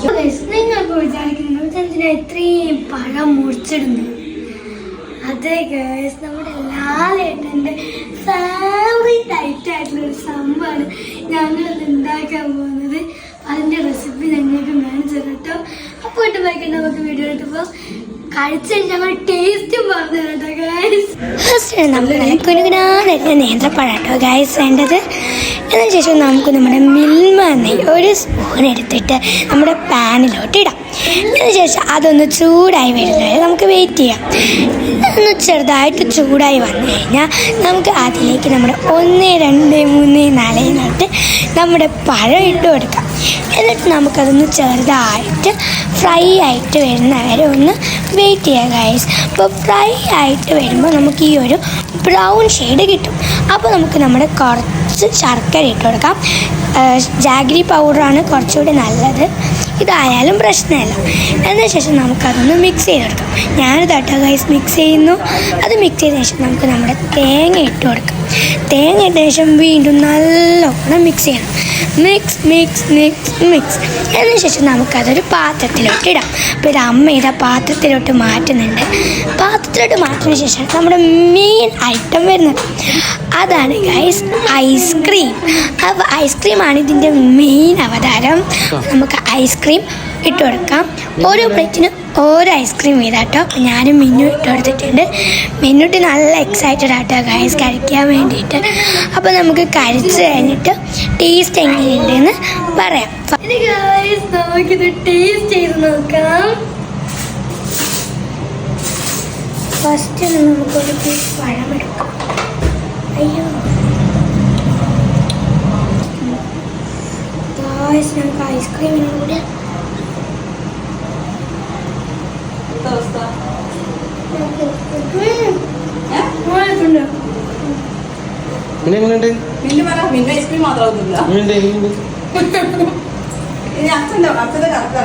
നിങ്ങൾക്ക് വിചാരിക്കുന്നത് എന്തിനാ ഇത്രയും പഴം മുറിച്ചിടുന്നു അതെ ഗേഴ്സ് നമ്മുടെ ലാലേട്ടന്റെ ഫേവറേറ്റ് ആയിട്ടുള്ള ഒരു സംഭവമാണ് ഞങ്ങളത് ഉണ്ടാക്കാൻ പോകുന്നത്. അതിന്റെ റെസിപ്പി ഞങ്ങൾക്ക് കാണിച്ചു തരാം കേട്ടോ അപ്പോൾ ഇട്ട് വയ്ക്കാൻ നമുക്ക് വീഡിയോ എടുക്കുമ്പോൾ കഴിച്ച് ഞങ്ങൾ ടേസ്റ്റും പറഞ്ഞു തരാം കേട്ടോ ഗൈസ് കേട്ടോ ഗൈസ് വേണ്ടത്. അതിനുശേഷം നമുക്ക് നമ്മുടെ മിൽമ നെയ്യ് ഒരു സ്പൂൺ എടുത്തിട്ട് നമ്മുടെ പാനിലോട്ട് ഇടാം. അതിനുശേഷം അതൊന്ന് ചൂടായി വരുന്നത് നമുക്ക് വെയിറ്റ് ചെയ്യാം. ഒന്ന് ചെറുതായിട്ട് ചൂടായി വന്നു കഴിഞ്ഞാൽ നമുക്ക് അതിലേക്ക് നമ്മുടെ ഒന്ന് രണ്ട് മൂന്ന് നാല് എന്നിട്ട് നമ്മുടെ പഴം ഇട്ട് കൊടുക്കാം. എന്നിട്ട് നമുക്കതൊന്ന് ചെറുതായിട്ട് ഫ്രൈ ആയിട്ട് വരുന്ന വരെ ഒന്ന് വെയിറ്റ് ചെയ്യാം ഗൈസ് അപ്പോൾ ഫ്രൈ ആയിട്ട് വരുമ്പോൾ നമുക്ക് ഈ ഒരു ബ്രൗൺ ഷെയ്ഡ് കിട്ടും. അപ്പോൾ നമുക്ക് നമ്മുടെ കുറച്ച് ശർക്കര ഇട്ട് കൊടുക്കാം. ജാഗ്രി പൗഡറാണ് കുറച്ചുകൂടി നല്ലത്. ഇതായാലും പ്രശ്നമില്ല. എന്ന ശേഷം നമുക്കതൊന്ന് മിക്സ് ചെയ്ത് ചെയ്തെടുക്കാം ഞാനിത് കേട്ടോ ഗൈസ് മിക്സ് ചെയ്യുന്നു. അത് മിക്സ് ചെയ്തതിന് ശേഷം നമുക്ക് നമ്മുടെ തേങ്ങ ഇട്ട് കൊടുക്കാം. തേങ്ങ ഇട്ട ശേഷം വീണ്ടും നല്ലോണം മിക്സ് ചെയ്യണം. മിക്സ് മിക്സ് മിക്സ് മിക്സ് അതിനുശേഷം നമുക്കതൊരു പാത്രത്തിലോട്ട് ഇടാം. അപ്പോൾ ഇത് അമ്മ ഇതാ പാത്രത്തിലോട്ട് മാറ്റുന്നുണ്ട്. പാത്രത്തിലോട്ട് മാറ്റിയതിന് ശേഷം നമ്മുടെ മെയിൻ ഐറ്റം വരുന്നത്. അതാണ് ഗൈസ് ഐസ്ക്രീം അപ്പോൾ ഐസ്ക്രീമാണ് ഇതിന്റെ മെയിൻ അവതാരം. നമുക്ക് ഐസ്ക്രീം ഇട്ട് കൊടുക്കാം. ഓരോ പ്ലേറ്റിന് ഓരോ ഐസ്ക്രീം വീതാട്ടോ അപ്പോൾ ഞാനും മിന്നു ഇട്ട് കൊടുത്തിട്ടുണ്ട്. മിന്നുട്ടി നല്ല എക്സൈറ്റഡ് ആട്ടോ ഗൈസ് കഴിക്കാൻ വേണ്ടിയിട്ട്. അപ്പോൾ നമുക്ക് കഴിച്ച് കഴിഞ്ഞിട്ട് ടേസ്റ്റ് എങ്ങനെയുണ്ടെന്ന് പറയാം. നമുക്കിത് ടേസ്റ്റ് ചെയ്ത് നോക്കാം. ഫസ്റ്റ് നമുക്കൊരു പഴം എടുക്കാം. അയ്യോ. ഗായ്സ് ഐസ്ക്രീമിനും കൂടി എങ്ങനെയുണ്ട് മിന്നു പറ മിന്നു ഐസ്ക്രീം മാത്രമൊന്നുമില്ല